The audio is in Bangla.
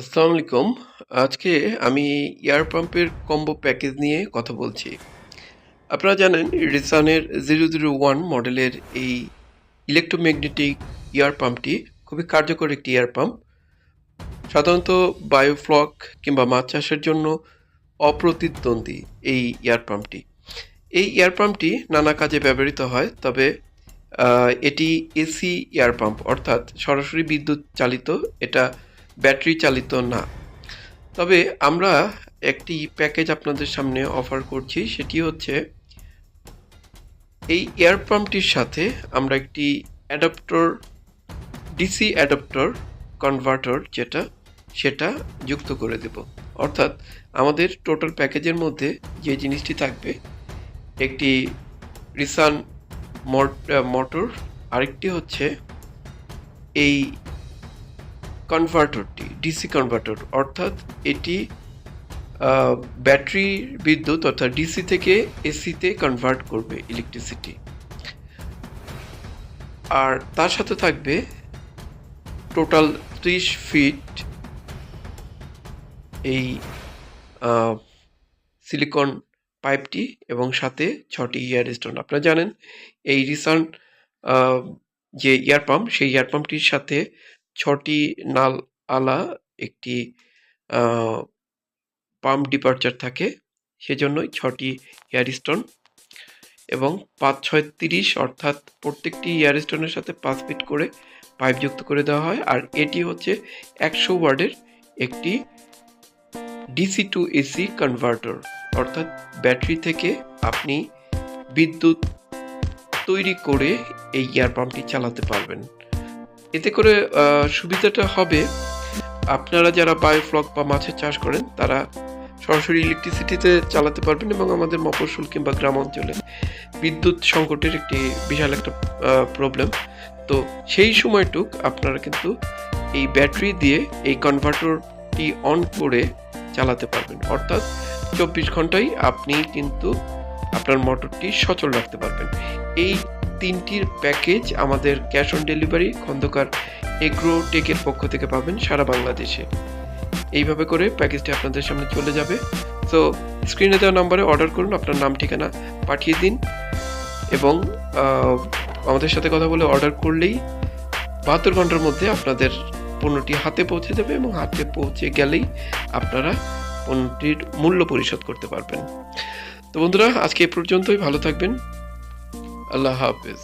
আসসালামু আলাইকুম। আজকে আমি এয়ার পাম্পের কম্বো প্যাকেজ নিয়ে কথা বলছি। আপনারা জানেন, রিসানের জিরো জিরো ওয়ান মডেলের এই ইলেকট্রোম্যাগনেটিক এয়ার পাম্পটি খুবই কার্যকর একটি এয়ার পাম্প। সাধারণত বায়োফ্লক কিংবা মাছ চাষের জন্য অপ্রতিদ্বন্দ্বী এই এয়ার পাম্পটি। এই এয়ার পাম্পটি নানা কাজে ব্যবহৃত হয়, তবে এটি এসি এয়ার পাম্প, অর্থাৎ সরাসরি বিদ্যুৎ চালিত। এটা ব্যাটারি চালিত না। তবে আমরা একটি প্যাকেজ আপনাদের সামনে অফার করছি, সেটি হচ্ছে এই এয়ার পাম্পটির সাথে আমরা একটি অ্যাডাপ্টর ডিসি অ্যাডাপ্টর কনভার্টার যেটা, সেটা যুক্ত করে দেব। অর্থাৎ আমাদের টোটাল প্যাকেজের মধ্যে যে জিনিসটি থাকবে, একটি রিসান মোটর আরেকটি হচ্ছে এই কনভার্টরটি ডিসি কনভার্টর অর্থাৎ এটি ব্যাটারি বিদ্যুৎ অর্থাৎ ডিসি থেকে এসিতে কনভার্ট করবে ইলেকট্রিসিটি আর তার সাথে থাকবে টোটাল ত্রিশ ফিট এই সিলিকন পাইপটি এবং সাথে ছটি ইয়ার স্টোন আপনারা জানেন, এই রিসেন্ট যে এয়ার পাম্প সেই এয়ার পাম্পটির সাথে ছটি নাল আলা, একটি পাম্প ডিপার্চার থাকে। সেজন্যই ছটি এয়ার স্টোন এবং পাঁচ ছয় তিরিশ অর্থাৎ প্রত্যেকটি এয়ার স্টোনের সাথে পাঁচ ফিট করে পাইপ যুক্ত করে দেওয়া হয়। আর এটি হচ্ছে একশো ওয়ার্ডের একটি ডিসি টু এসি কনভার্টার। অর্থাৎ ব্যাটারি থেকে আপনি বিদ্যুৎ তৈরি করে এই এয়ার পাম্পটি চালাতে পারবেন। এতে করে সুবিধাটা হবে। আপনারা যারা বায়োফ্লক বা মাছের চাষ করেন, তারা সরাসরি ইলেকট্রিসিটিতে চালাতে পারবেন এবং আমাদের মফস্বল কিংবা গ্রাম অঞ্চলে বিদ্যুৎ সংকটের একটি বিশাল একটা প্রবলেম তো সেই সময়টুক আপনারা কিন্তু এই ব্যাটারি দিয়ে এই কনভার্টরটি অন করে চালাতে পারবেন। অর্থাৎ চব্বিশ ঘন্টায় আপনি কিন্তু আপনার মোটরটি সচল রাখতে পারবেন। এই তিনটির প্যাকেজ আমাদের cash on delivery Khandakar agro টেকের পক্ষ থেকে পাবেন সারা বাংলাদেশে। এইভাবে করে প্যাকেজটি আপনাদের সামনে চলে যাবে। সো স্ক্রিনে দেওয়া নম্বরে অর্ডার করুন, আপনার নাম, ঠিকানা পাঠিয়ে দিন এবং আমাদের সাথে কথা বলে অর্ডার করলেই বাহাত্তর ঘণ্টার মধ্যে আপনাদের পণ্যটি হাতে পৌঁছে যাবে এবং হাতে পৌঁছে গেলেই আপনারা পণ্যটির মূল্য পরিশোধ করতে পারবেন। তো বন্ধুরা, আজকে এ পর্যন্তই। ভালো থাকবেন। আল্লাহ হাফেজ